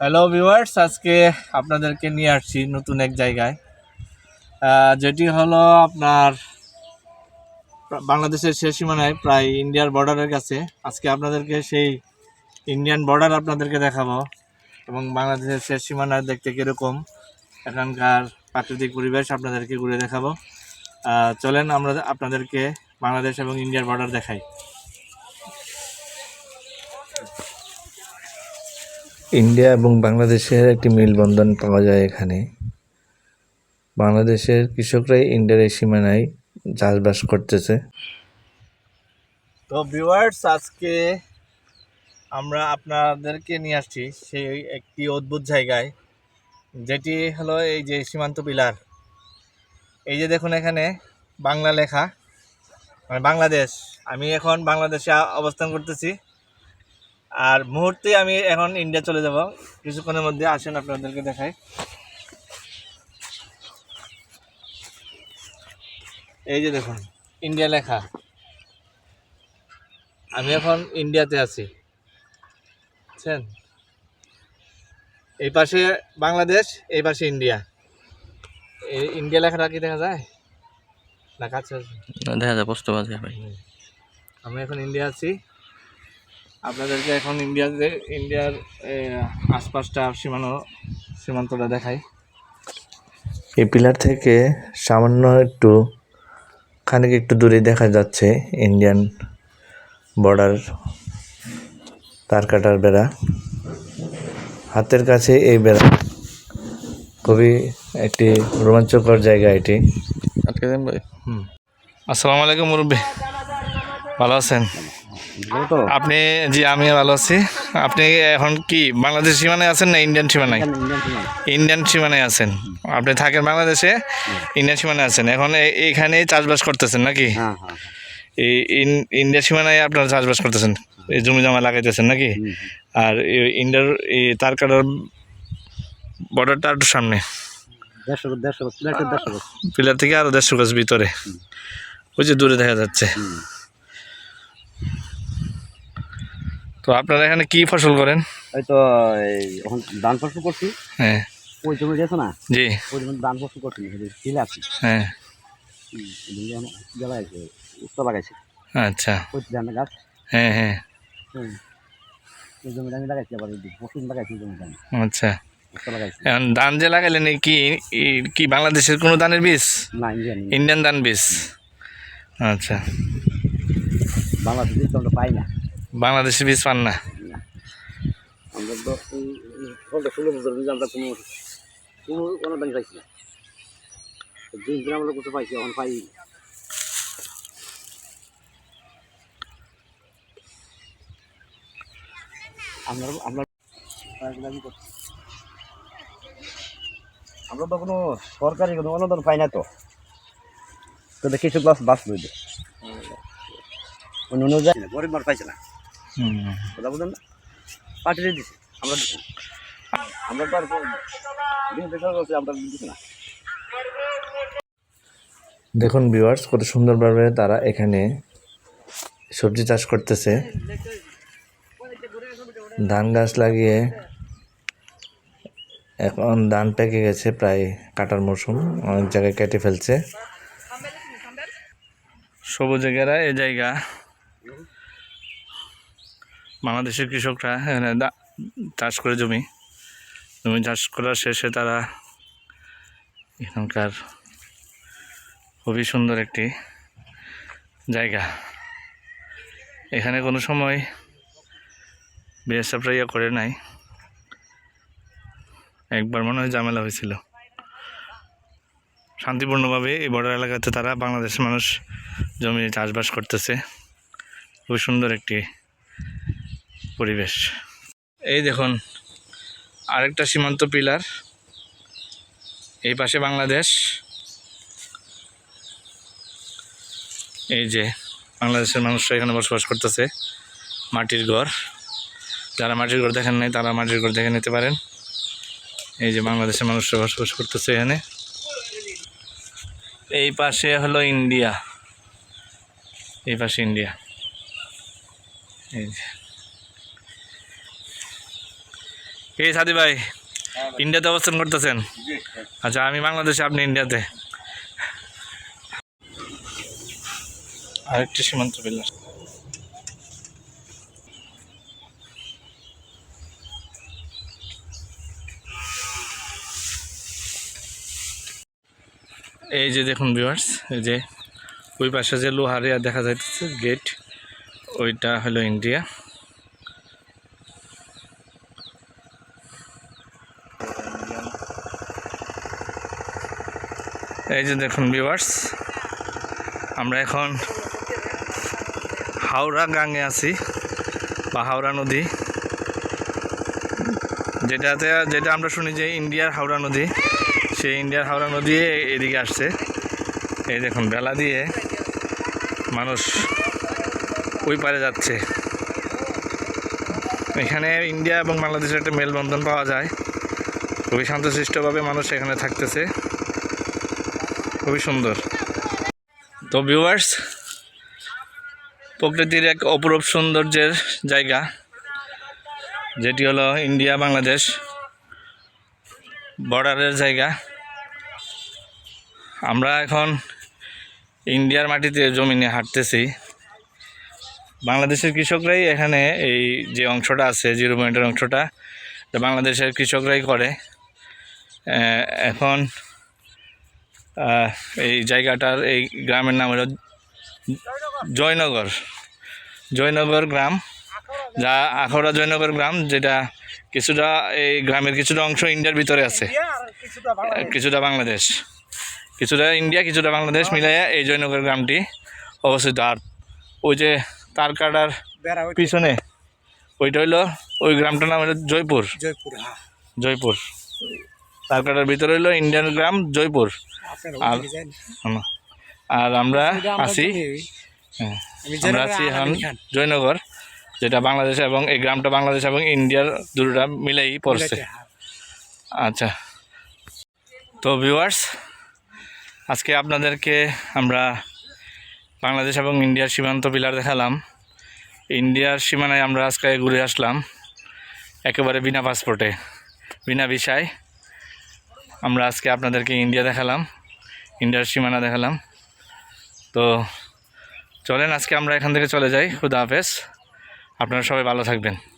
Hello viewers আজকে আপনাদেরকে নিয়ে আসছি নতুন এক জায়গায়। যেটি হলো আপনার বাংলাদেশের শেষ সীমানায় প্রায় ইন্ডিয়ার বর্ডারের কাছে। আজকে আপনাদেরকে সেই ইন্ডিয়ান বর্ডার আপনাদেরকে দেখাবো এবং বাংলাদেশের শেষ সীমানায় দেখতে কীরকম, এখানকার প্রাকৃতিক পরিবেশ আপনাদেরকে ঘুরে দেখাবো। চলেন আমরা আপনাদেরকে বাংলাদেশ এবং ইন্ডিয়ার বর্ডার দেখাই। ইন্ডিয়া এবং বাংলাদেশের একটি মেলবন্ধন পাওয়া যায় এখানে। বাংলাদেশের কৃষকরাই ইন্ডিয়ার এই সীমানায় চাষবাস করতেছে। তো ভিউয়ার্স আজকে আমরা আপনাদেরকে নিয়ে আসছি সেই একটি অদ্ভুত জায়গায়, যেটি হলো এই যে সীমান্ত পিলার। এই যে দেখুন এখানে বাংলা লেখা মানে বাংলাদেশ। আমি এখন বাংলাদেশে অবস্থান করতেছি। আর মুহূর্তে আমি এখন ইন্ডিয়া চলে যাব। কিছুক্ষণের মধ্যে আসেন আপনাদেরকে দেখাই। এই যে দেখুন ইন্ডিয়া লেখা। আমি এখন ইন্ডিয়াতে আছি। বুঝছেন? এই পাশে বাংলাদেশ এই পাশে ইন্ডিয়া এই ইন্ডিয়া লেখাটা কি দেখা যায়? না কাছে? দেখা যায় বুঝতে পারছি আমি এখন ইন্ডিয়া আছি। আপনাদেরকে এখন ইন্ডিয়াতে ইন্ডিয়ার আশপাশটা সীমানো সীমান্তটা দেখাই। এই পিলার থেকে সামান্য একটু খানিক একটু দূরে দেখা যাচ্ছে ইন্ডিয়ান বর্ডার তার কাটার বেড়া। হাতের কাছে এই বেড়া। খুবই একটি রোমাঞ্চকর জায়গা এটি। আটকে দেন ভাই। হুম। আসসালামু আলাইকুম মুরব্বী। ভালো আছেন? আপনি জি আমি ভালো আছি। আপনি এখন কি বাংলাদেশ সীমানায় আছেন না ইন্ডিয়ান সীমানায়? ইন্ডিয়ান সীমানায়। আছেন। আপনি থাকেন বাংলাদেশে ইন্ডিয়ান সীমানায় আছেন। এখন এইখানে চাষবাস করতেছেন নাকি? এই ইন- ইন্ডিয়া সীমানায় আপনারা চাষবাস করতেছেন? এই জমি জমা লাগাইতেছেন নাকি? আর এই ইন্ডিয়ার এই তার কাটার বর্ডারটা একটু সামনে। পিলার থেকে আরও দেড়শো গাছ ভিতরে। ওই যে দূরে দেখা যাচ্ছে। তো আপনারা এখানে কি ফসল করেন? ওই তো এই এখন ধান ফসল করছি। হ্যাঁ। ওই জমি গেছে না? জি। ওই জমি ধান ফসল করছি ফিলে আছি। হ্যাঁ। জ্বালাইছে উত্তর লাগাইছে। আচ্ছা। ওই ধান গাছ? হ্যাঁ হ্যাঁ। ওই জমিটা আমি লাগাইছি আবার ফসল লাগাইছি জমিটা আচ্ছা। এখন ধান যে লাগাইলেন এই কি কি বাংলাদেশের কোনো ধানের বীজ? না ইন্ডিয়ান। ইন্ডিয়ান ধান বীজ। আচ্ছা। বাংলাদেশ তো আমরা পাই না। বাংলাদেশের বীজ পান না। আমরা তো এই ফলটা ষোলো বছর আমরা কোনো কোনো কোনো দাম পাইছি না। দিন দিন আমরা কোথাও পাইছি এখন পাই আমরা আমরা আমরা তো কোনো সরকারি কোনো অনুদান পাই না তো। তো কিছু ক্লাস বাস অন্য অনুযায়ী গরিব মানুষ পাইছে না। কথা বুঝলেন না? পার্টিতে দিছে। আমরা দিছি। আমরা তো আর আমরা দিছি না। দেখুন ভিউয়ার্স কত সুন্দরভাবে তারা এখানে সবজি চাষ করতেছে। ধান গাছ লাগিয়ে এখন ধান পেকে গেছে প্রায় কাটার মৌসুম অনেক জায়গায় কেটে ফেলছে। সবুজে ঘেরা এই জায়গা। বাংলাদেশের কৃষকরা এখানে দা- চাষ করে জমি। জমি চাষ করার শেষে তারা এখানকার খুবই সুন্দর একটি জায়গা। এখানে কোনো সময় বিএসএফরা ইয়ে করে নাই। একবার মনে হয় ঝামেলা হয়েছিল। শান্তিপূর্ণভাবে এই বর্ডার এলাকাতে তারা বাংলাদেশের মানুষ জমি চাষবাস করতেছে। খুব সুন্দর একটি পরিবেশ। এই দেখুন, আরেকটা সীমান্ত পিলার। এই পাশে বাংলাদেশ। এই যে বাংলাদেশের মানুষরা এখানে বসবাস করতেছে, মাটির ঘর। যারা মাটির ঘর দেখেন নাই, তারা মাটির ঘর দেখে নিতে পারেন। এই যে বাংলাদেশের মানুষরা বসবাস করতেছে এখানে। এই পাশে হলো ইন্ডিয়া। এই পাশে ইন্ডিয়া। এই যে। এই সাদি ভাই ইন্ডিয়াতে অবস্থান করতেছেন? আচ্ছা আমি বাংলাদেশে আপনি ইন্ডিয়াতে আরেকটি সীমান্ত বিল্লাস এই যে দেখুন ভিউয়ার্স এই যে ওই পাশে যে লোহারিয়া দেখা যাইতেছে গেট ওইটা হলো ইন্ডিয়া এই যে দেখুন ভিউয়ার্স আমরা এখন হাওড়া গাঙে আছি, বা হাওড়া নদী। যেটাতে, যেটা আমরা শুনি যে ইন্ডিয়ার হাওড়া নদী, সেই ইন্ডিয়ার হাওড়া নদী এদিকে আসছে। এই দেখুন, বেলা দিয়ে মানুষ ওই পারে যাচ্ছে। এখানে ইন্ডিয়া এবং বাংলাদেশের একটা মেলবন্ধন পাওয়া যায়। খুবই শান্তশিষ্টভাবে মানুষ এখানে থাকতেছে। খুবই সুন্দর। তো ভিউয়ার্স প্রকৃতির এক অপরূপ সৌন্দর্যের জায়গা, যেটি হলো ইন্ডিয়া, বাংলাদেশ বর্ডারের জায়গা। আমরা এখন ইন্ডিয়ার মাটিতে জমিনে হাঁটতেছি। বাংলাদেশের কৃষকরাই এখানে এই যে অংশটা আছে, জিরো পয়েন্টের অংশটা বাংলাদেশের কৃষকরাই করে। এখন এই জায়গাটার এই গ্রামের নাম হলো জয়নগর। জয়নগর গ্রাম। যা আখড়া জয়নগর গ্রাম যেটা কিছুটা এই গ্রামের কিছুটা অংশ ইন্ডিয়ার ভিতরে আছে। কিছুটা বাংলাদেশ। কিছুটা ইন্ডিয়া কিছুটা বাংলাদেশ মিলাইয়া এই জয়নগর গ্রামটি অবস্থিত। আর ওই যে তারকাটার পিছনে ওইটা হইল ওই গ্রামটার নাম হলো জয়পুর। জয়পুর হ্যাঁ। জয়পুর। তারকাটার ভিতরে হইল ইন্ডিয়ান গ্রাম জয়পুর। আর আর আমরা আছি হ্যাঁ, আমি আমরা আছি এখন জয়নগর যেটা বাংলাদেশ এবং এই গ্রামটা বাংলাদেশ এবং ইন্ডিয়ার দুটোটা মিলেই পড়ছে। আচ্ছা। তো ভিউয়ার্স আজকে আপনাদেরকে আমরা বাংলাদেশ এবং ইন্ডিয়ার সীমান্ত পিলার দেখালাম। ইন্ডিয়ার সীমানায় আমরা আজকে ঘুরে আসলাম। একেবারে বিনা পাসপোর্টে বিনা ভিসায় আমরা আজকে আপনাদেরকে ইন্ডিয়া দেখালাম, ইন্ডিয়ার সীমানা দেখালাম। তো চলেন, আজকে আমরা এখান থেকে চলে যাই। খুদা হাফেজ। আপনারা সবাই ভালো থাকবেন।